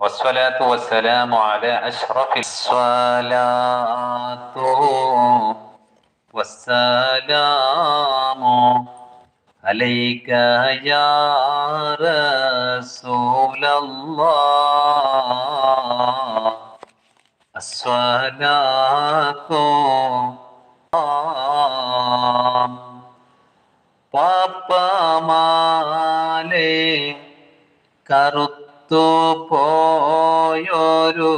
والصلاة والسلام على أشرف الصلاة والسلام عليك يا رسول الله الصلاة പാപ്പമാലെ കറുത്തു പോയൊരു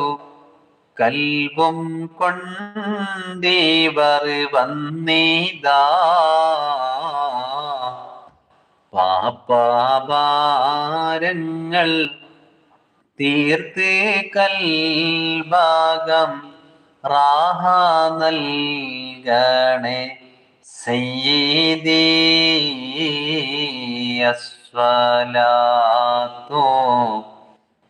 കൽവും കൊണ്ടീവർ വന്നിതാ. പാപ്പാഭാരങ്ങൾ തീർത്ത് കൽഭാഗം റാഹ നൽകണേ സയ്യിദി അസ്വലാത്തു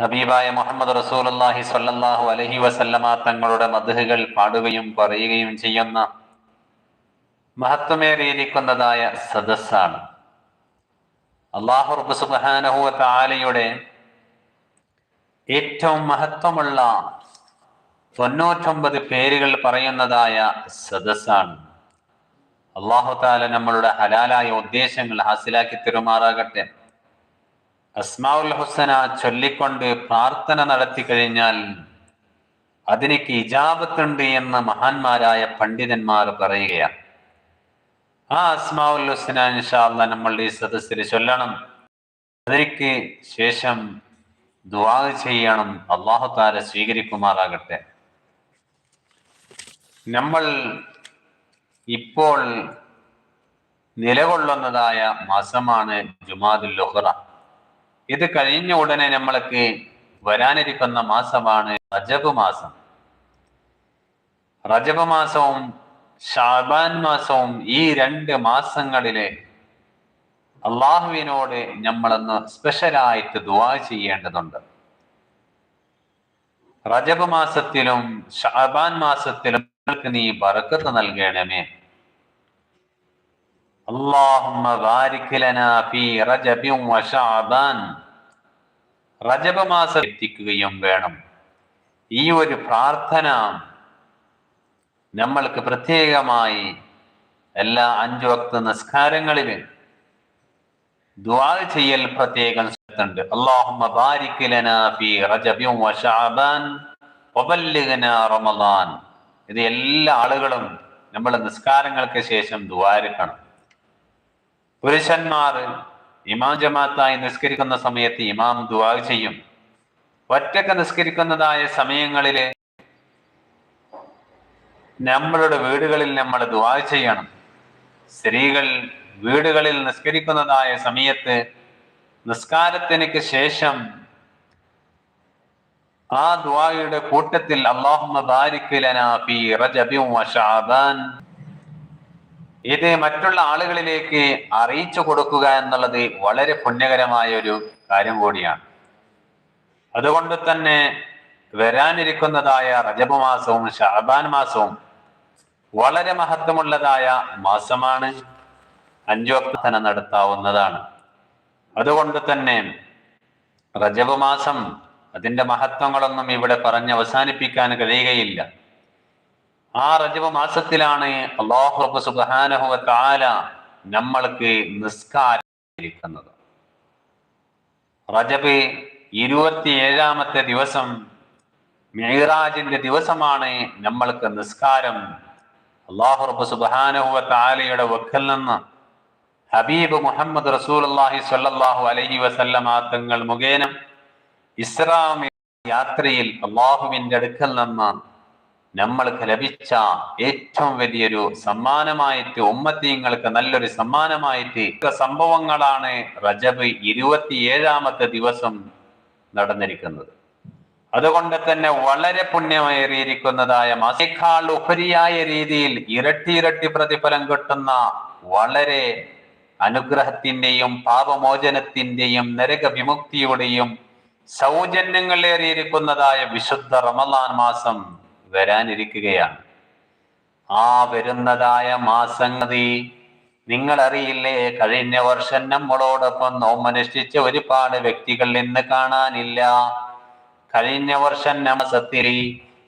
ഹബീബായ മുഹമ്മദ് റസൂലുള്ളാഹി സല്ലാഹു അലഹി വസല്ലമ തങ്ങളുടെ മധുഹകൾ പാടുകയും പറയുകയും ചെയ്യുന്ന മഹത്വമേറിയിരിക്കുന്നതായ സദസ്സാണ്. അള്ളാഹു സുബ്ഹാനഹു വ ഏറ്റവും മഹത്വമുള്ള തൊണ്ണൂറ്റൊമ്പത് പേരുകൾ പറയുന്നതായ സദസ്സാണ്. അള്ളാഹു താല നമ്മളുടെ ഹലാലായ ഉദ്ദേശങ്ങൾ ഹാസിലാക്കി തരുമാറാകട്ടെ. അസ്മാഉൽ ഹുസന ചൊല്ലിക്കൊണ്ട് പ്രാർത്ഥന നടത്തി കഴിഞ്ഞാൽ അതിനേക്ക് ഇജാബത്തുണ്ട് എന്ന് മഹാന്മാരായ പണ്ഡിതന്മാർ പറയുകയാണ്. ആ അസ്മാഉൽ ഹുസന ഇൻഷാല്ല നമ്മളുടെ ഈ സദസ്സിൽ ചൊല്ലണം. അതിനേക്ക് ശേഷം ദുവാ ചെയ്യണം. അള്ളാഹു താര സ്വീകരിക്കുമാറാകട്ടെ. നമ്മൾ ഇപ്പോൾ നിലകൊള്ളുന്നതായ മാസമാണ് ജുമാദുൽ ലുഹ്റ. ഇത് കഴിഞ്ഞ ഉടനെ നമ്മൾക്ക് വരാനിരിക്കുന്ന മാസമാണ് റജബ് മാസം റജബ് മാസവും ഷാബാൻ മാസവും ഈ രണ്ട് മാസങ്ങളിലെ അള്ളാഹുവിനോട് നമ്മളൊന്ന് സ്പെഷ്യലായിട്ട് ദുവാ ചെയ്യേണ്ടതുണ്ട്. റജബ് മാസത്തിലും ഷാബാൻ മാസത്തിലും നീ ബറക്കത്ത് നൽകണമേ. اللهم بارك لنا في رجب وشعبان റജബ് മാസം എത്തിക്കുകയും വേണം ഈ ഒരു പ്രാർത്ഥന നമ്മൾക്ക് പ്രത്യേകമായി എല്ലാ അഞ്ചു വക്ത നിസ്കാരങ്ങളിൽ ദുആ ചെയ്യൽ പ്രത്യേകം ഉണ്ട് അല്ലാഹുമ്മ ബാരിക് ലനാ ഫീ റജബിൻ വശഅബാൻ വബല്ലിഗ്നാ റമളാൻ ഇത് എല്ലാ ആളുകളും നമ്മൾ നിസ്കാരങ്ങൾക്ക് ശേഷം ദ്വാരക്കണം പുരുഷന്മാർ ഇമാം ജമാത്തായി നിസ്കരിക്കുന്ന സമയത്ത് ഇമാം ദുവാ ചെയ്യും. ഒറ്റയ്ക്ക് നിസ്കരിക്കുന്നതായ സമയങ്ങളിൽ നമ്മളുടെ വീടുകളിൽ നമ്മൾ ദുവാ ചെയ്യണം. സ്ത്രീകൾ വീടുകളിൽ നിസ്കരിക്കുന്നതായ സമയത്ത് നിസ്കാരത്തിനക്ക് ശേഷം ആ ദുആയുടെ കൂട്ടത്തിൽ അല്ലാഹുമ്മ ബാരിക്കുലനാ ലനാ ഫീ വ വശഅബാൻ ഇത് മറ്റുള്ള ആളുകളിലേക്ക് അറിയിച്ചു കൊടുക്കുക എന്നുള്ളത് വളരെ പുണ്യകരമായ ഒരു കാര്യം കൂടിയാണ്. അതുകൊണ്ട് തന്നെ വരാനിരിക്കുന്നതായ റജബ് മാസവും ഷാബാൻ മാസവും വളരെ മഹത്വമുള്ളതായ മാസമാണ്. അഞ്ചോക്തന നടത്താവുന്നതാണ്. അതുകൊണ്ട് തന്നെ റജബ് മാസം അതിന്റെ മഹത്വങ്ങളൊന്നും ഇവിടെ പറഞ്ഞ് അവസാനിപ്പിക്കാൻ കഴിയുകയില്ല. ആ റജബ് മാസത്തിലാണ് അള്ളാഹു തആല നമ്മൾക്ക് നിസ്കാരം ഇരിക്കുന്നത് റജബ് ഇരുപത്തിയേഴാമത്തെ ദിവസം മിഹ്റാജിന്റെ ദിവസമാണ് നമ്മൾക്ക് നിസ്കാരം. അള്ളാഹു റബ്ബ് സുബ്ഹാനഹു വ തആലയുടെ വക്കൽ നിന്ന് ഹബീബ് മുഹമ്മദ് റസൂലുള്ളാഹി സ്വല്ലല്ലാഹു അലൈഹി അലഹി തങ്ങൾ മുഖേന ഇസ്ലാമി യാത്രയിൽ അള്ളാഹുവിന്റെ അടുക്കൽ നിന്ന് നമ്മൾക്ക് ലഭിച്ച ഏറ്റവും വലിയൊരു സമ്മാനമായിട്ട് ഉമ്മത്തീങ്ങൾക്ക് നല്ലൊരു സമ്മാനമായിട്ട് സംഭവങ്ങളാണ് റജബ് ഇരുപത്തിയേഴാമത്തെ ദിവസം നടന്നിരിക്കുന്നത്. അതുകൊണ്ട് തന്നെ വളരെ പുണ്യമേറിയിരിക്കുന്നതായ മാസേക്കാൾ ഉപരിയായ രീതിയിൽ ഇരട്ടി ഇരട്ടി പ്രതിഫലം കിട്ടുന്ന വളരെ അനുഗ്രഹത്തിന്റെയും പാപമോചനത്തിന്റെയും നരക വിമുക്തിയുടെയും സൗജന്യങ്ങളേറിയിരിക്കുന്നതായ വിശുദ്ധ റമദാൻ മാസം വരാനിരിക്കുകയാണ്. ആ വരുന്നതായ മാസംഗതി നിങ്ങൾ അറിയില്ലേ കഴിഞ്ഞ വർഷം നമ്മളോടൊപ്പം നോമനുഷ്ഠിച്ച ഒരുപാട് വ്യക്തികൾ ഇന്ന് കാണാനില്ല. കഴിഞ്ഞ വർഷം മാസത്തിൽ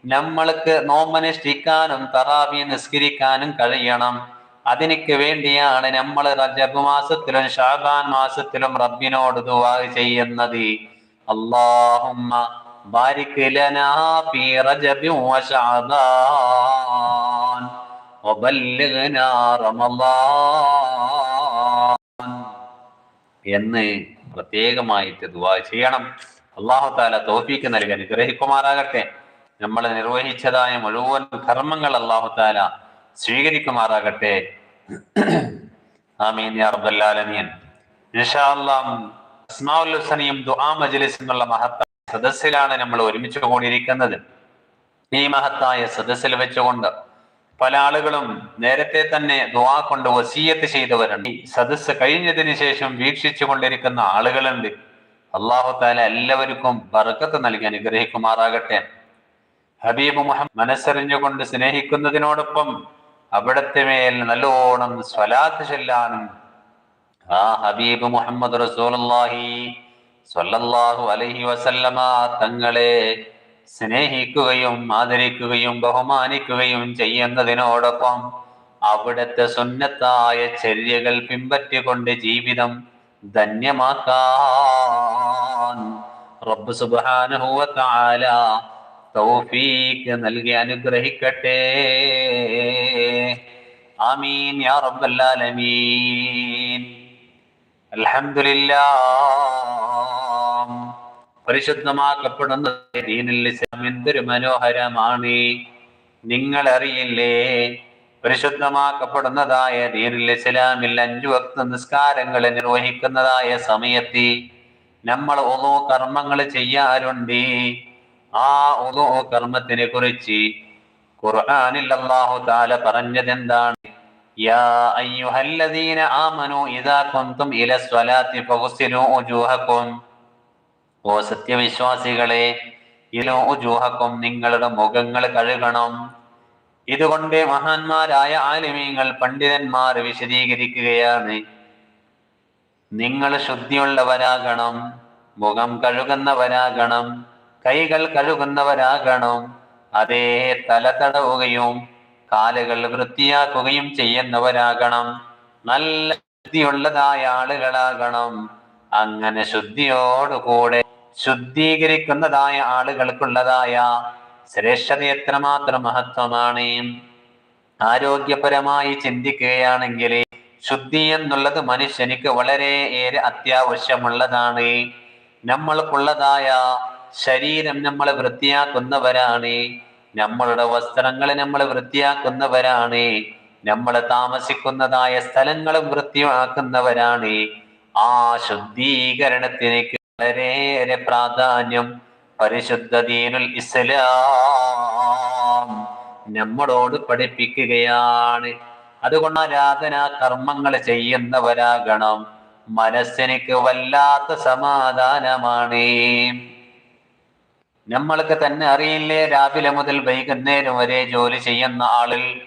നമ്മൾക്ക് നോമനുഷ്ഠിക്കാനും തറാവി നിസ്കരിക്കാനും കഴിയണം. അതിനക്ക് വേണ്ടിയാണ് നമ്മൾ റജബ് മാസത്തിലും ഷാബാൻ മാസത്തിലും റബ്ബിനോട് ദുവാ ചെയ്യുന്നത്. അള്ളാഹുമ്മ ബാരിക് لنا في رجب وشعبان وبلغنا رمضان എന്ന് പ്രത്യേകമായിട്ട് ദുവാ ചെയ്യണം. അള്ളാഹു താല നൽകി അനുഗ്രഹിക്കുമാറാകട്ടെ. നമ്മൾ നിർവഹിച്ചതായ മുഴുവൻ കർമ്മങ്ങൾ അള്ളാഹു താല സ്വീകരിക്കുമാറാകട്ടെ. ആമീൻ യാ റബ്ബൽ ആലമീൻ. ഇൻഷാ അല്ലാഹ് അസ്മാഉൽ ഹുസനിയും ദുആ മജ്ലിസ് എന്നുള്ള മഹത്തായ സദസ്സിലാണ് നമ്മൾ ഒരുമിച്ച് കൂടിയിരിക്കുന്നത്. ഈ മഹത്തായ സദസ്സിൽ വെച്ചുകൊണ്ട് പല ആളുകളും നേരത്തെ തന്നെ ദുവാ കൊണ്ട് വസീയത്ത് ചെയ്തവരുണ്ട്. ഈ സദസ്സ് കഴിഞ്ഞതിന് ശേഷം വീക്ഷിച്ചു കൊണ്ടിരിക്കുന്ന ആളുകളുണ്ട്. അള്ളാഹു താല എല്ലാവർക്കും ബർക്കത്ത് നൽകി അനുഗ്രഹിക്കുമാറാകട്ടെ. ഹബീബ് മുഹമ്മദ് മനസ്സറിഞ്ഞുകൊണ്ട് സ്നേഹിക്കുന്നതിനോടൊപ്പം അവിടത്തെ മേൽ നല്ലോണം സ്വലാത്ത് ചെല്ലാനും ആ ഹബീബ് മുഹമ്മദ് റസൂലുള്ളാഹി സ്വല്ലല്ലാഹു അലഹി വസല്ലമ തങ്ങളെ സ്നേഹിക്കുകയും ആദരിക്കുകയും ബഹുമാനിക്കുകയും ചെയ്യുന്നതിനോടൊപ്പം അവിടുത്തെ സുന്നത്തായ ചര്യകൾ പിൻപറ്റിക്കൊണ്ട് ജീവിതം ധന്യമാക്കാൻ റബ്ബ് നൽകി അനുഗ്രഹിക്കട്ടെ. ആമീൻ യാ റബ്ബൽ ആലമീൻ. അൽഹംദുലില്ലാ പരിശുദ്ധമാക്കപ്പെടുന്ന ദീനിൽ എന്തൊരു മനോഹരമാണ്. നിങ്ങൾ അറിയില്ലേ പരിശുദ്ധമാക്കപ്പെടുന്നതായ ദീനിൽ ഇസ്ലാമിൽ അഞ്ചു വക്ത നിസ്കാരങ്ങൾ നിർവഹിക്കുന്നതായ സമയത്ത് നമ്മൾ ഓരോ കർമ്മങ്ങൾ ചെയ്യാറുണ്ട്. ആ ഓരോ കർമ്മത്തിനെ കുറിച്ച് ഖുർആനിൽ അല്ലാഹു താല പറഞ്ഞത് എന്താണ് ആമനു ഇദാ കുന്തും ഇല സ്വലാത്തി ഫഗ്സിലു ഉജൂഹക്കും ഓ സത്യവിശ്വാസികളെ ഇലോജൂഹക്കും നിങ്ങളുടെ മുഖങ്ങൾ കഴുകണം. ഇതുകൊണ്ട് മഹാന്മാരായ ആലിമീങ്ങൾ പണ്ഡിതന്മാർ വിശദീകരിക്കുകയാണ്. നിങ്ങൾ ശുദ്ധിയുള്ളവരാകണം മുഖം കഴുകുന്നവരാകണം കൈകൾ കഴുകുന്നവരാകണം അതേ തല തടവുകയും കാലുകൾ വൃത്തിയാക്കുകയും ചെയ്യുന്നവരാകണം. നല്ല ശുദ്ധിയുള്ളതായ ആളുകളാകണം. അങ്ങനെ ശുദ്ധിയോടുകൂടെ ശുദ്ധീകരിക്കുന്നതായ ആളുകൾക്കുള്ളതായ ശ്രേഷ്ഠത എത്രമാത്രം മഹത്വമാണ്? ആരോഗ്യപരമായി ചിന്തിക്കുകയാണെങ്കിൽ ശുദ്ധി എന്നുള്ളത് മനുഷ്യനിക്ക് വളരെ ഏറെ അത്യാവശ്യമുള്ളതാണ്. നമ്മൾക്കുള്ളതായ ശരീരം നമ്മൾ വൃത്തിയാക്കുന്നവരാണ്. നമ്മളുടെ വസ്ത്രങ്ങൾ നമ്മൾ വൃത്തിയാക്കുന്നവരാണ്. നമ്മൾ താമസിക്കുന്നതായ സ്ഥലങ്ങളും വൃത്തിയാക്കുന്നവരാണ്. ആ ശുദ്ധീകരണത്തിന് വളരെയേറെ പ്രാധാന്യം പരിശുദ്ധ ദീനുൽ ഇസ്ലാം. നമ്മളോട് പഠിപ്പിക്കുകയാണ്. അതുകൊണ്ട് ആരാധനാ കർമ്മങ്ങൾ ചെയ്യുന്നവരാകണം. മനസ്സിനിക്ക് വല്ലാത്ത സമാധാനമാണ്. നമ്മൾക്ക് തന്നെ അറിയില്ലേ രാവിലെ മുതൽ വൈകുന്നേരം വരെ ജോലി ചെയ്യുന്ന ആളിൽ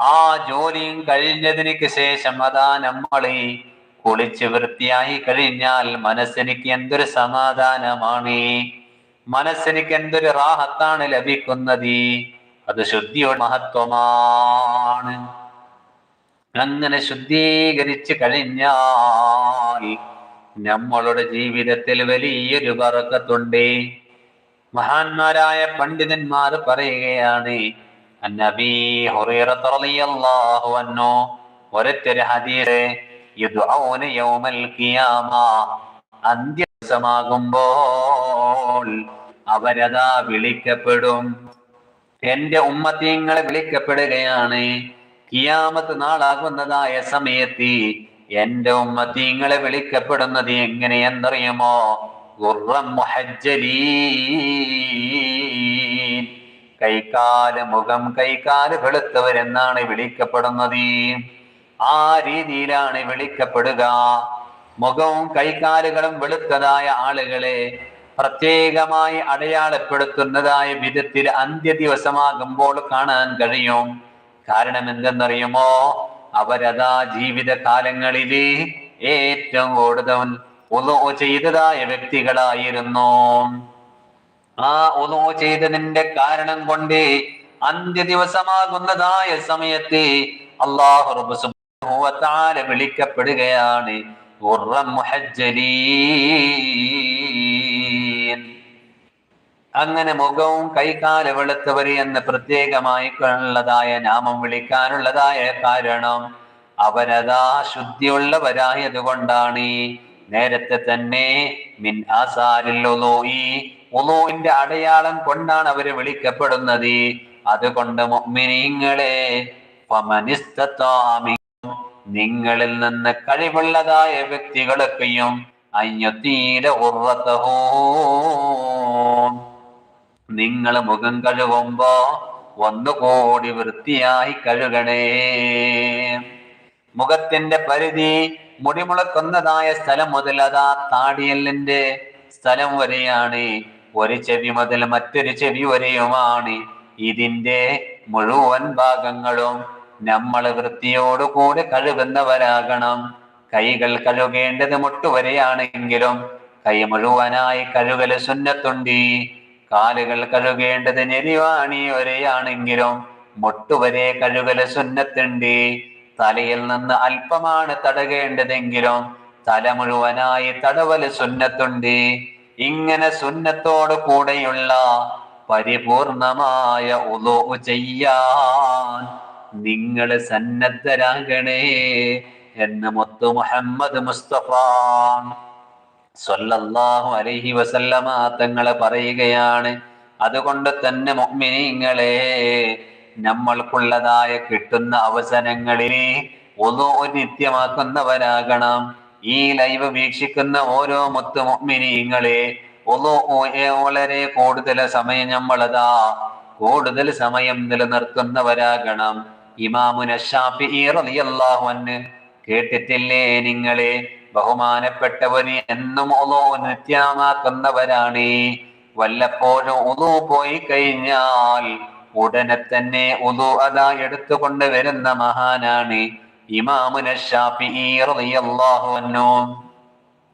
ആ ജോലിയും കഴിഞ്ഞതിനു ശേഷം അതാ നമ്മളെ കുളിച്ച് വൃത്തിയായി കഴിഞ്ഞാൽ മനസ്സിനിക്ക് എന്തൊരു സമാധാനമാണ്? മനസ്സിനിക്ക് എന്തൊരു റാഹത്താണ് ലഭിക്കുന്നത്? അത് ശുദ്ധിയുടെ മഹത്വമാണ്. അങ്ങനെ ശുദ്ധീകരിച്ചു കഴിഞ്ഞാൽ നമ്മളുടെ ജീവിതത്തിൽ വലിയൊരു പറക്കത്തുണ്ട് മഹാന്മാരായ പണ്ഡിതന്മാർ പറയുകയാണ് അന്നബി ഹുറൈറ റളിയല്ലാഹു അൻഹു. ഒരൊറ്റൊരു ഹദീസ് യുദ്ഔന യൗമൽ ഖിയാമ. അന്ത്യ ദിവസമാകുമ്പോൾ അവരതാ വിളിക്കപ്പെടും. എന്റെ ഉമ്മത്തിങ്ങളെ വിളിക്കപ്പെടുകയാണ്. കിയാമത്ത് നാളാകുന്നതായ സമയത്ത് എന്റെ ഉമ്മത്തിങ്ങളെ വിളിക്കപ്പെടുന്നത് എങ്ങനെയെന്നറിയുമോ? ഗുർറം കൈക്കാൽ മുഖം കൈക്കാൽ വെളുത്തവരെന്നാണ് വിളിക്കപ്പെടുന്നത്. ആ രീതിയിലാണ് വിളിക്കപ്പെടുക. മുഖവും കൈകാലുകളും വെളുത്തതായ ആളുകളെ പ്രത്യേകമായി അടയാളപ്പെടുത്തുന്നതായ വിധത്തിൽ അന്ത്യ ദിവസമാകുമ്പോൾ കാണാൻ കഴിയും. കാരണം എന്തെന്നറിയുമോ? അവരതാ ജീവിതകാലങ്ങളിൽ ഏറ്റവും കൂടുതൽ ഉളു ചെയ്തതായ വ്യക്തികളായിരുന്നു. ആ ഉളു ചെയ്തതിന്റെ കാരണം കൊണ്ട് അന്ത്യ ദിവസമാകുന്നതായ സമയത്ത് അള്ളാഹു തആല വിളിക്കപ്പെടുകയാണ്. അങ്ങനെ മുഖവും കൈകാല വെളുത്തവര് എന്ന് പ്രത്യേകമായി ഉള്ളതായ നാമം വിളിക്കാനുള്ളതായ കാരണം അവരതാ ശുദ്ധിയുള്ളവരായത് കൊണ്ടാണ് നേരത്തെ തന്നെ മിൻ ആസാരിൽ ഉളൂഇന്റെ അടയാളം കൊണ്ടാണ് അവർ വിളിക്കപ്പെടുന്നത്. അതുകൊണ്ട് മുഅ്മിനീങ്ങളെ നിങ്ങളിൽ നിന്ന് കഴിവുള്ളതായ വ്യക്തികളൊക്കെയും അയ്യത്തീര ഉറത്തഹോ നിങ്ങൾ മുഖം കഴുകുമ്പോ ഒന്നുകൂടി വൃത്തിയായി കഴുകണേ. മുഖത്തിന്റെ പരിധി മുടിമുളക്കുന്നതായ സ്ഥലം മുതൽ അതാ താടിയല്ലിന്റെ സ്ഥലം വരെയാണ്. ഒരു ചെവി മുതൽ മറ്റൊരു ചെവി വരെയുമാണ് ഇതിന്റെ മുഴുവൻ ഭാഗങ്ങളും. നമ്മൾ വൃത്തിയോടുകൂടി കഴുകുന്നവരാകണം. കൈകൾ കഴുകേണ്ടത് മുട്ടുവരെയാണെങ്കിലും കൈ മുഴുവനായി കഴുകൽ സുന്നത്തുണ്ട്. കാലുകൾ കഴുകേണ്ടത് ഞെരിവാണി വരെയാണെങ്കിലും മുട്ടുവരെ കഴുകൽ സുന്നത്തുണ്ട്. തലയിൽ നിന്ന് അല്പമാണ് തടകേണ്ടതെങ്കിലും തല മുഴുവനായി തടവൽ സുന്നത്തുണ്ട്. ഇങ്ങനെ സുന്നത്തോട് കൂടെയുള്ള പരിപൂർണമായ ഉദോ ചെയ്യാൻ നിങ്ങൾ സന്നദ്ധരാകണേ എന്ന് മുത്തു മുഹമ്മദ് മുസ്തഫ സല്ലല്ലാഹു അലൈഹി വസല്ലമ തങ്ങൾ പറയുകയാണ്. അതുകൊണ്ട് തന്നെ മുഅ്മിനീങ്ങളെ നമ്മൾക്കുള്ളതായ കിട്ടുന്ന അവസരങ്ങളിൽ ഒന്നോ നിത്യമാക്കുന്നവരാകണം. ഈ ലൈവ് വീക്ഷിക്കുന്ന ഓരോ മുത്തു മുഅ്മിനീങ്ങളെ ഒന്നു വളരെ കൂടുതൽ സമയം നമ്മളതാ കൂടുതൽ സമയം നിലനിർത്തുന്നവരാകണം. കേട്ടിട്ടില്ലേ നിങ്ങളെ? ബഹുമാനപ്പെട്ടവന് എന്നും ഉളു നിത്യമാക്കുന്നവരാണ് വല്ലപ്പോഴും ഉളു പോയി കഴിഞ്ഞാൽ ഉടനെ തന്നെ ഉളു അതാ എടുത്തുകൊണ്ട് വരുന്ന മഹാനാണ്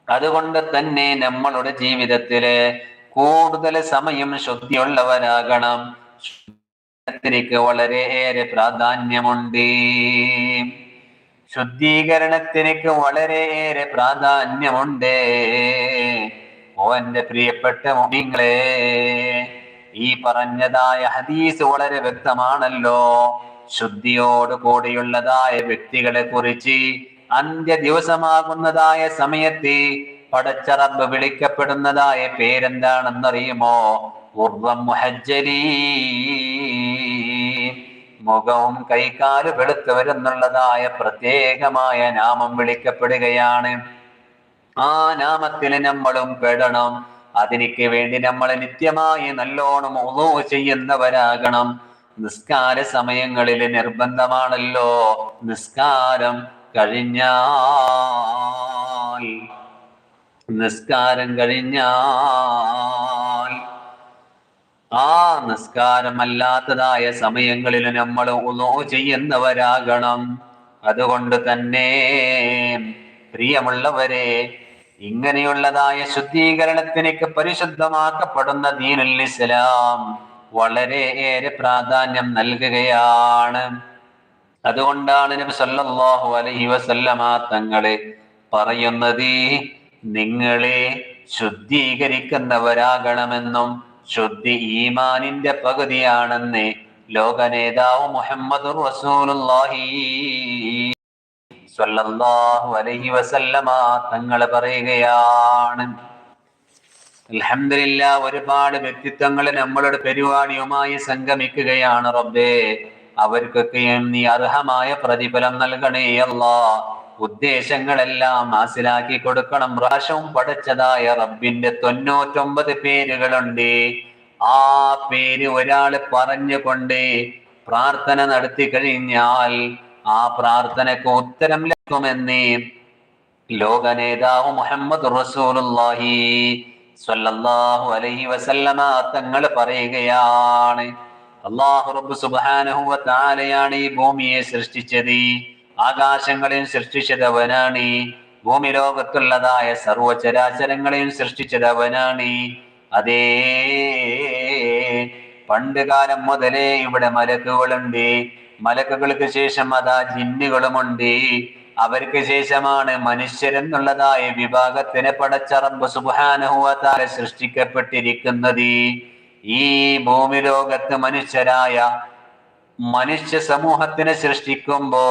അതുകൊണ്ട് തന്നെ നമ്മളുടെ ജീവിതത്തിൽ കൂടുതൽ സമയം ശുദ്ധിയുള്ളവരാകണം. ശുദ്ധീകരണത്തിലേക്ക് വളരെയേറെ പ്രാധാന്യമുണ്ട്. ശുദ്ധീകരണത്തിലേക്ക് വളരെയേറെ പ്രാധാന്യമുണ്ട്. ഓ എന്റെ പ്രിയപ്പെട്ട മുനിങ്ങളെ ഈ പറഞ്ഞതായ ഹദീസ് വളരെ വ്യക്തമാണല്ലോ. ശുദ്ധിയോട് കൂടിയുള്ളതായ വ്യക്തികളെ കുറിച്ച് അന്ത്യ ദിവസമാകുന്നതായ സമയത്ത് പടച്ചറബ് വിളിക്കപ്പെടുന്നതായ പേരെന്താണെന്നറിയുമോ? ഉർവം മുഹജ്ജലീ മുഖവും കൈകാൽ വെളുത്തവരെന്നുള്ളതായ പ്രത്യേകമായ നാമം വിളിക്കപ്പെടുകയാണ്. ആ നാമത്തിൽ നമ്മളും പെടണം. അതിനിക്ക് വേണ്ടി നമ്മൾ നിത്യമായി നല്ലോണം ഒന്നോ ചെയ്യുന്നവരാകണം. നിസ്കാര സമയങ്ങളിൽ നിർബന്ധമാണല്ലോ. നിസ്കാരം കഴിഞ്ഞാൽ. നിസ്കാരം കഴിഞ്ഞാൽ. ആ നിസ്കാരമല്ലാത്തതായ സമയങ്ങളിൽ നമ്മൾ ഉളു ചെയ്യുന്നവരാകണം. അതുകൊണ്ട് തന്നെ പ്രിയമുള്ളവരെ ഇങ്ങനെയുള്ളതായ ശുദ്ധീകരണത്തിനേക്ക് പരിശുദ്ധമാക്കപ്പെടുന്ന ദീനുൽ ഇസ്ലാം വളരെ ഏറെ പ്രാധാന്യം നൽകുകയാണ്. അതുകൊണ്ടാണ് നബി സല്ലല്ലാഹു അലൈഹി വസല്ലമ തങ്ങളെ പറയുന്നത് നിങ്ങളെ ശുദ്ധീകരിക്കുന്നവരാകണമെന്നും ശുദ്ധി ഈമാനിന്റെ പകുതിയാണെന്ന്. ലോക നേതാവ് മുഹമ്മദ് അലൈഹി വസല്ലമ പറയുകയാണ്. അലഹമില്ല ഒരുപാട് വ്യക്തിത്വങ്ങൾ നമ്മളുടെ പരിപാടിയുമായി സംഗമിക്കുകയാണ് റബ്ബേ. അവർക്കൊക്കെയും നീ അർഹമായ പ്രതിഫലം നൽകണേ അല്ലാ ഉദ്ദേശങ്ങളെല്ലാം മനസ്സിലാക്കി കൊടുക്കണം. പ്രാശവും പഠിച്ചതായ റബ്ബിന്റെ തൊണ്ണൂറ്റൊമ്പത് പേരുകളുണ്ട്. ആ പേര് ഒരാൾ പറഞ്ഞുകൊണ്ട് പ്രാർത്ഥന നടത്തി കഴിഞ്ഞാൽ ആ പ്രാർത്ഥനക്ക് ഉത്തരം ലഭിക്കുമെന്ന് ലോക നേതാവ് മുഹമ്മദ് റസൂലുള്ളാഹി സ്വല്ലല്ലാഹു അലൈഹി വസല്ലമ തങ്ങൾ പറയുകയാണ്. അള്ളാഹു റബ്ബ് സുബ്ഹാനഹു വ തആലയാണ് ഈ ഭൂമിയെ സൃഷ്ടിച്ചത്. ആകാശങ്ങളെയും സൃഷ്ടിച്ചതവനാണ്. ഭൂമി ലോകത്തുള്ളതായ സർവചരാചരങ്ങളെയും സൃഷ്ടിച്ചതവനാണ്. അതേ പണ്ട് കാലം മുതലേ ഇവിടെ മലക്കുകളുണ്ട്. മലക്കുകൾക്ക് ശേഷം അതാ ജിന്നുകളുമുണ്ട്. അവർക്ക് ശേഷമാണ് മനുഷ്യരെന്നുള്ളതായ വിഭാഗത്തിനെ പടച്ചറമ്പ് സുബാനഹുവത്താലെ സൃഷ്ടിക്കപ്പെട്ടിരിക്കുന്നത്. ഈ ഭൂമി ലോകത്ത് മനുഷ്യരായ മനുഷ്യ സമൂഹത്തിനെ സൃഷ്ടിക്കുമ്പോ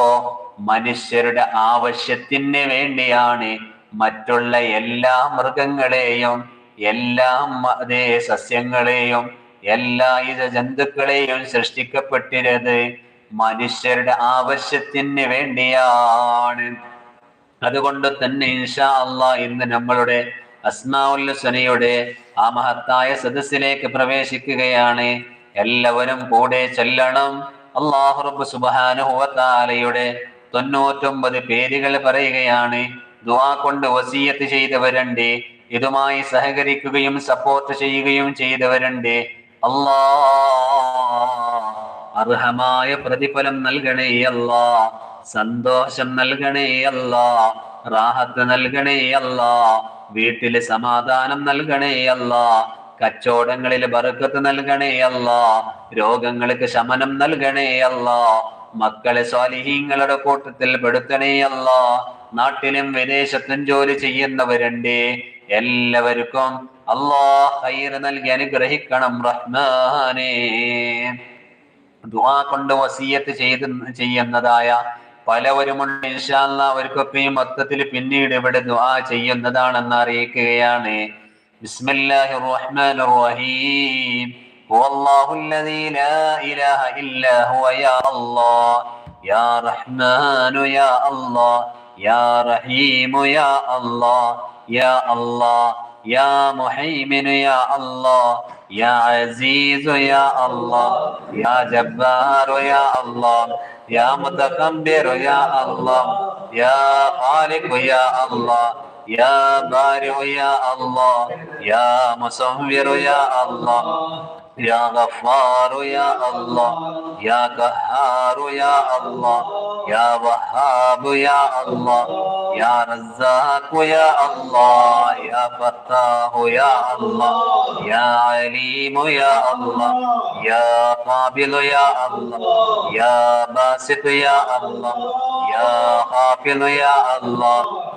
മനുഷ്യരുടെ ആവശ്യത്തിന് വേണ്ടിയാണ് മറ്റുള്ള എല്ലാ മൃഗങ്ങളെയും എല്ലാ അതേ സസ്യങ്ങളെയും എല്ലാ ഇത ജന്തുക്കളെയും സൃഷ്ടിക്കപ്പെട്ടിരുന്നത് മനുഷ്യരുടെ ആവശ്യത്തിന് വേണ്ടിയാണ്. അതുകൊണ്ട് തന്നെ ഇൻഷാ അള്ളാ ഇന്ന് നമ്മളുടെ അസ്മാഉല്ലസനയുടെ ആ മഹത്തായ സദസ്സിലേക്ക് പ്രവേശിക്കുകയാണ്. എല്ലാവരും കൂടെ ചെല്ലണം. അള്ളാഹുറബ് സുബാനുഹുവത്താലയുടെ തൊണ്ണൂറ്റൊമ്പത് പേരുകൾ പറയുകയാണ് ദുആ കൊണ്ട് വസീയത്ത് ചെയ്തവരുണ്ട് ഇതുമായി സഹകരിക്കുകയും സപ്പോർട്ട് ചെയ്യുകയും ചെയ്തവരുണ്ട്. അല്ലാ അർഹമായ പ്രതിഫലം നൽകണേ അല്ലാ സന്തോഷം നൽകണേ അല്ലാ റാഹത്ത് നൽകണേ അല്ലാ വീട്ടിൽ സമാധാനം നൽകണേ അല്ലാ കച്ചവടങ്ങളിൽ ബർക്കത്ത് നൽകണേ അല്ലാ രോഗങ്ങൾക്ക് ശമനം നൽകണേ അല്ലാ മക്കളെ സ്വാലിഹീങ്ങളുടെ കൂട്ടത്തിൽ പെടുത്തണേ അല്ല. നാട്ടിലും വിദേശത്തും ജോലി ചെയ്യുന്നവരുണ്ട്. എല്ലാവർക്കും അള്ളാഹ് നൽകി അനുഗ്രഹിക്കണം റഹ്മാനേ. ദുആ കൊണ്ട് വസീയത്ത് ചെയ്ത് ചെയ്യുന്നതായ പലവരുമുണ്ട്. ഇൻഷാല്ല അവർക്കൊക്കെ മൊത്തത്തിൽ പിന്നീട് ഇവിടെ ദുആ ചെയ്യുന്നതാണെന്ന് അറിയിക്കുകയാണ്. ബിസ്മില്ലാഹിർ റഹ്മാനിർ റഹീം. هو الله الذي لا إله إلا هو يا الله يا رحمن يا الله يا رحيم يا الله يا الله يا محيمن يا الله يا عزيز يا الله يا جبار يا الله يا متكبر يا الله يا خالق يا الله يا بارئ يا الله يا مصور يا الله يا غفار يا الله يا قهار يا الله يا وهاب يا الله يا رزاق يا الله يا فتاح يا الله يا عليم يا الله يا قابل يا الله يا باسط يا الله يا خافض يا الله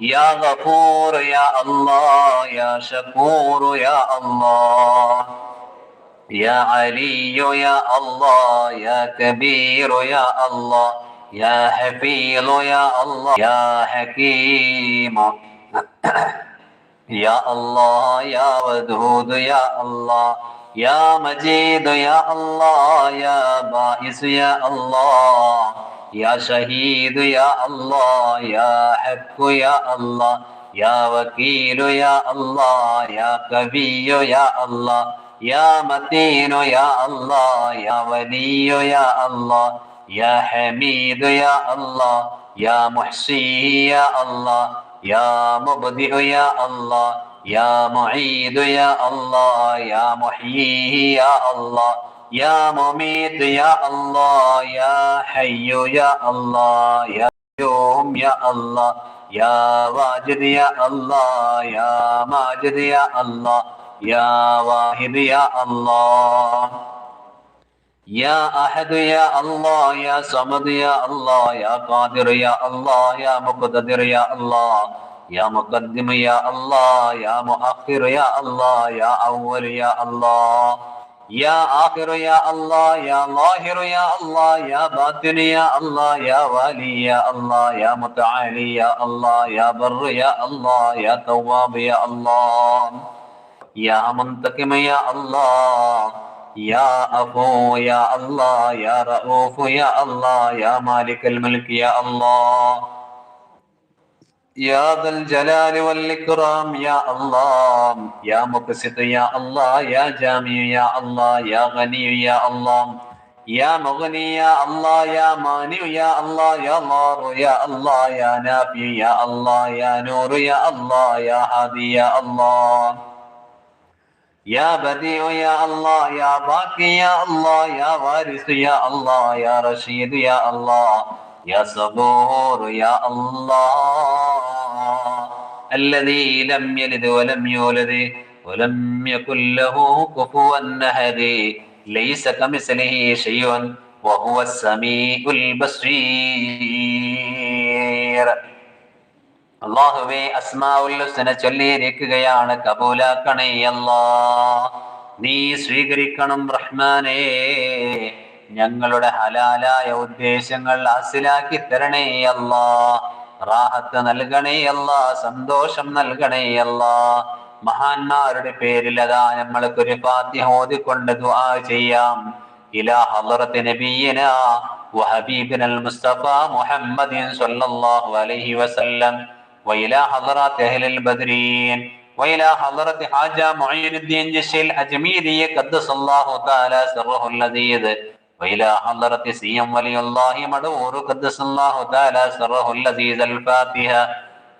يا غفور يا الله يا شكور يا الله يا علي يا الله يا كبير يا الله يا حفيظ يا الله يا حكيم يا الله يا ودود يا الله يا مجيد يا الله يا بائس يا الله يا شهيد يا الله يا حق يا الله يا وكيل يا الله يا قوي يا الله يا متين يا الله يا ولي يا الله يا حميد يا الله يا محصي يا الله يا مبدئ يا الله يا معيد يا الله يا محيي يا الله يا مميت يا الله يا حي يا الله يا قيوم يا الله يا واجد يا الله يا ماجد يا الله يا واحد يا الله يا أحد يا الله يا صمد يا الله يا قادر يا الله يا مقتدر يا الله يا مقدم يا الله يا مؤخر يا الله يا أول يا الله يا آخر يا الله يا ظاهر يا الله يا باطن يا الله يا والي يا الله يا متعالي يا الله يا بر يا الله يا تواب يا الله يا منتقم يا الله يا أفو يا الله يا رؤوف يا الله يا مالك الملك يا الله يا ذا الجلال والإكرام يا الله يا مقسط يا الله يا جامع يا الله يا غني يا الله يا مغني يا الله يا مانع يا الله يا ضار يا الله يا نافع يا الله يا نور يا الله يا هادي يا الله يا بديع يا الله يا باقي يا الله يا وارث يا الله يا رشيد يا الله يا صبور يا الله الذي لم يلد ولم يولد ولم يكن له كفوا أحد ليس كمثله شيء وهو السميع البصير അള്ളാഹുവെ അസ്മാവുല്ലുസിനെ ചൊല്ലിയിരിക്കുകയാണ് കബൂലാക്കണേ അല്ലാ നീ സ്വീകരിക്കണം റഹ്മാനേ ഞങ്ങളുടെ ഹലാലായ ഉദ്ദേശങ്ങൾ ഹാസിലാക്കി തരണേ അല്ലാ റാഹത്ത് നൽകണേ അല്ലാ സന്തോഷം നൽകണേ അല്ലാ മഹാന്മാരുടെ പേരിൽ അതാ നമ്മൾക്കൊരു ഫാത്തിഹ ഓതിക്കൊണ്ട് ദുആ ചെയ്യാം إلى حضرة نبينا وحبيبنا المصطفى محمد صلى الله عليه وسلم وإلى حضرات أهل البدرين وإلى حضرة حاجة معين الدين جش الأجميري قدس الله تعالى سره اللذيذ وإلى حضرة سيم ولي الله مدور قدس الله تعالى سره اللذيذ الفاتحة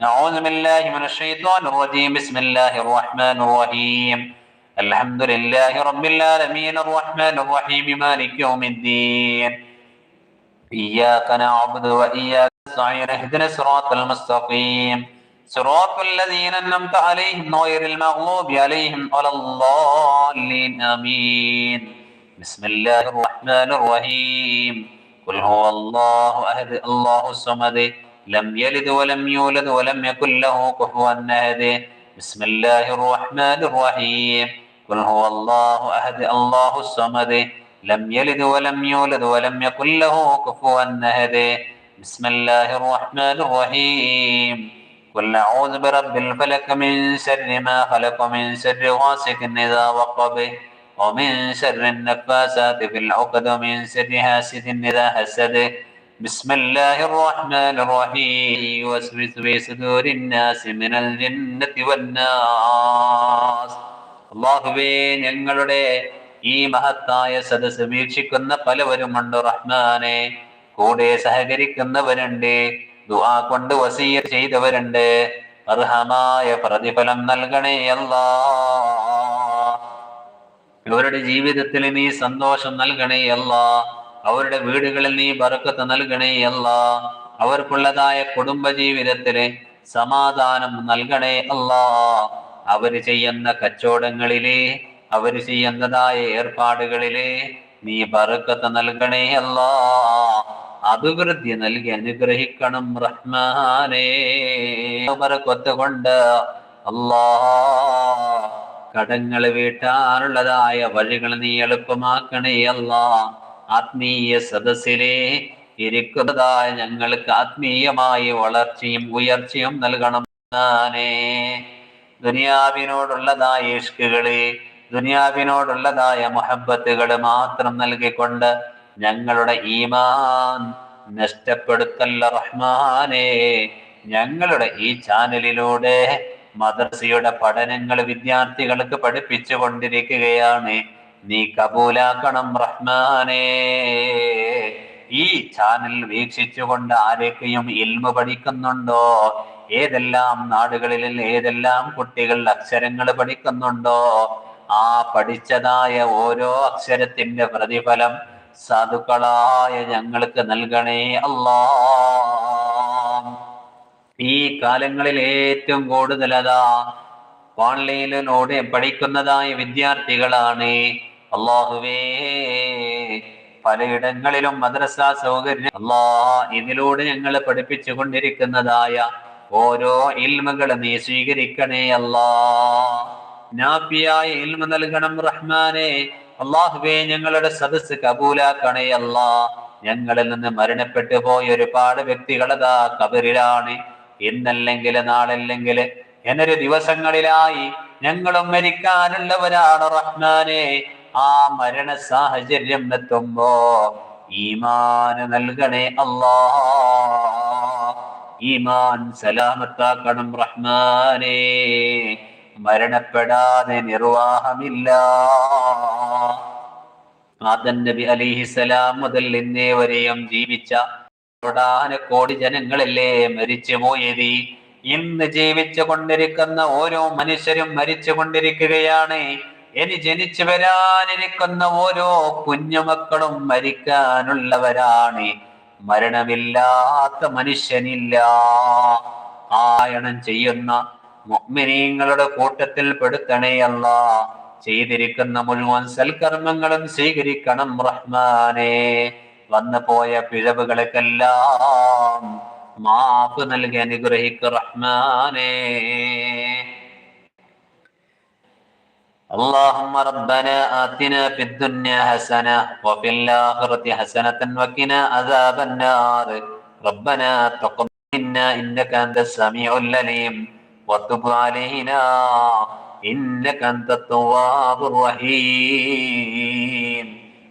أعوذ بالله من الشيطان الرجيم بسم الله الرحمن الرحيم الحمد لله رب العالمين الرحمن الرحيم مالك يوم الدين إياك نعبد وإياك نستعين اهدنا الصراط المستقيم صراط الذين أنعمت عليهم غير المغضوب عليهم ولا الضالين آمين بسم الله الرحمن الرحيم. قل هو الله أحد الله الصمد. لم يلد ولم يولد ولم يكن له كفوا أحد. بسم الله الرحمن الرحيم. قل هو الله أحد الله الصمد. لم يلد ولم يولد ولم يكن له كفوا أحد. بسم الله الرحمن الرحيم. قل أعوذ برب الفلك من شر ما خلق من شر غاسق إذا وقب. ومن شر النفاسات في العقد ومن شر حاسد إذا حسد بسم الله الرحمن الرحيم وسوس في صدور الناس من الجنة والناس അള്ളാഹുവേ ഞങ്ങളുടെ ഈ മഹത്തായ സദസ് വീക്ഷിക്കുന്ന പലവരുമുണ്ട് റഹ്മാനെ കൂടെ സഹകരിക്കുന്നവരുണ്ട് ദുആ കൊണ്ട് വസീയ ചെയ്തവരുണ്ട് അർഹമായ പ്രതിഫലം നൽകണേ അല്ലാ അവരുടെ ജീവിതത്തിൽ നീ സന്തോഷം നൽകണേ അല്ല. അവരുടെ വീടുകളിൽ നീ ബറക്കത്ത് നൽകണേ അല്ല. അവർക്കുള്ളതായ കുടുംബ ജീവിതത്തിൽ സമാധാനം നൽകണേ അല്ല. അവർ ചെയ്യുന്ന കച്ചവടങ്ങളിലെ അവർ ചെയ്യുന്നതായ ഏർപ്പാടുകളിലെ നീ ബറക്കത്ത് നൽകണേ അല്ല. അഭിവൃദ്ധി നൽകി അനുഗ്രഹിക്കണം റഹ്മാനേ. ബറക്കത്ത് കൊണ്ട് അല്ലാ. കടങ്ങൾ വീട്ടാറുള്ളതായ വഴികൾ നീ എളുപ്പമാക്കണേ അല്ല. ആത്മീയ സദസ്സിലെ ഇരിക്കുന്നതായ ഞങ്ങൾക്ക് ആത്മീയമായ വളർച്ചയും ഉയർച്ചയും നൽകണം ദുനിയാവിനോടുള്ളതായ ഇഷ്കുകൾ ദുനിയാവിനോടുള്ളതായ മൊഹബത്തുകൾ മാത്രം നൽകിക്കൊണ്ട് ഞങ്ങളുടെ ഈമാൻ നഷ്ടപ്പെടുത്തല്ല റഹ്മാനെ. ഞങ്ങളുടെ ഈ ചാനലിലൂടെ മദ്രസയുടെ പഠനങ്ങൾ വിദ്യാർത്ഥികൾക്ക് പഠിപ്പിച്ചു കൊണ്ടിരിക്കുകയാണ് നീ കബൂലാക്കണം റഹ്മാനേ. ഈ ചാനൽ വീക്ഷിച്ചുകൊണ്ട് ആരൊക്കെയും ഇൽമ പഠിക്കുന്നുണ്ടോ? ഏതെല്ലാം നാടുകളിൽ ഏതെല്ലാം കുട്ടികൾ അക്ഷരങ്ങൾ പഠിക്കുന്നുണ്ടോ? ആ പഠിച്ചതായ ഓരോ അക്ഷരത്തിന്റെ പ്രതിഫലം സാധുക്കളായ ഞങ്ങൾക്ക് നൽകണേ അല്ലാ. ഈ കാലങ്ങളിൽ ഏറ്റവും കൂടുതൽ അതാ ഓൺലൈനിലൂടെ പഠിക്കുന്നതായ വിദ്യാർത്ഥികളാണ്. അള്ളാഹുവേ പലയിടങ്ങളിലും മദ്രസ സൗകര്യം അല്ലാ ഇതിലൂടെ ഞങ്ങൾ പഠിപ്പിച്ചു കൊണ്ടിരിക്കുന്നതായ ഓരോ ഇൽമകൾ നീ സ്വീകരിക്കണേ അല്ലാ. ഇൽമ നൽകണം റഹ്മാനെ. അള്ളാഹുവേ ഞങ്ങളുടെ സദസ് കബൂലാക്കണേ അല്ലാ. ഞങ്ങളിൽ നിന്ന് മരണപ്പെട്ടു പോയ ഒരുപാട് വ്യക്തികളതാ കബറിലാണ് ഇന്നല്ലെങ്കിൽ നാളല്ലെങ്കിൽ എന്നൊരു ദിവസങ്ങളിലായി ഞങ്ങളും മരിക്കാനുള്ളവരാണ് റഹ്മാനെ. ആ മരണ സാഹചര്യം എത്തുമ്പോ ഈമാന് നൽകണേ അല്ലാ ഈമാൻ സലാമത്താക്കണം റഹ്മാനെ. മരണപ്പെടാതെ നിർവാഹമില്ല. ആദൻ നബി അലിഹിസലാം മുതൽ ഇന്നേ വരെയും ജീവിച്ച കോടി ജനങ്ങളല്ലേ മരിച്ചു പോയത്? ഇന്ന് ജീവിച്ചു കൊണ്ടിരിക്കുന്ന ഓരോ മനുഷ്യരും മരിച്ചു കൊണ്ടിരിക്കുകയാണ്. ഇനി ജനിച്ചു വരാനിരിക്കുന്ന ഓരോ കുഞ്ഞുമക്കളും മരിക്കാനുള്ളവരാണ്. മരണമില്ലാത്ത മനുഷ്യനില്ല. ആയണം ചെയ്യുന്ന മുഗ്മിനീങ്ങളുടെ കൂട്ടത്തിൽ പെടുത്തണേയല്ല ചെയ്തിരിക്കുന്ന മുഴുവൻ സൽക്കർമ്മങ്ങളും സ്വീകരിക്കണം റഹ്മാനെ. വന്നു പോയ പിഴവുകൾക്കെല്ലാം മാപ്പ് നൽകി അനുഗ്രഹിക്ക റഹ്മാനെ اللهم ربنا آتنا في الدنيا حسنة وفي الآخرة حسنة وقنا عذاب النار ربنا تقبل منا إنك أنت السميع العليم وتب علينا إنك أنت التواب الرحيم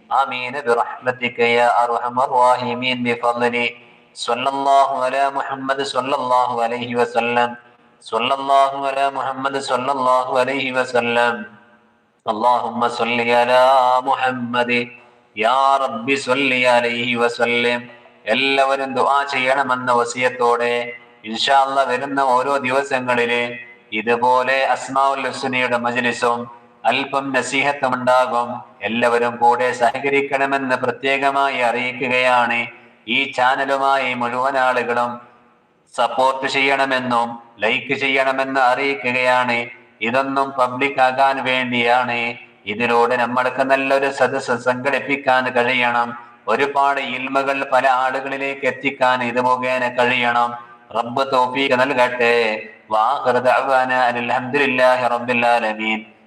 آمين برحمتك يا أرحم الراحمين بفضلك صلى الله على محمد صلى الله عليه وسلم صلى الله على محمد صلى الله عليه وسلم اللهم صل على محمد يا رب صل عليه وسلم എല്ലാവരും ദുആ ചെയ്യണമെന്ന വസിയത്തോടെ ഇൻഷാല്ല വരുന്ന ഓരോ ദിവസങ്ങളില് ഇതുപോലെ അസ്മാഉൽ ഹുസ്നയുടെ മജ്ലിസും അല്പം നസീഹത്വമുണ്ടാകും. എല്ലാവരും കൂടെ സഹകരിക്കണമെന്ന് പ്രത്യേകമായി അറിയിക്കുകയാണ് ഈ ചാനലുമായി മുഴുവൻ ആളുകളും സപ്പോർട്ട് ചെയ്യണമെന്നും ലൈക്ക് ചെയ്യണമെന്ന് അറിയിക്കുകയാണ്. ഇതൊന്നും പബ്ലിക് ആകാൻ വേണ്ടിയാണ്. ഇതിലൂടെ നമ്മൾക്ക് നല്ലൊരു സദസ്സ് സംഘടിപ്പിക്കാൻ കഴിയണം. ഒരുപാട് ഇൽമകൾ പല ആളുകളിലേക്ക് എത്തിക്കാൻ ഇത് മുഖേന കഴിയണം. റബ്ബ് തോഫീക്ക് നൽകട്ടെ. വാ ദഅവാന അൽഹംദുലില്ലാഹി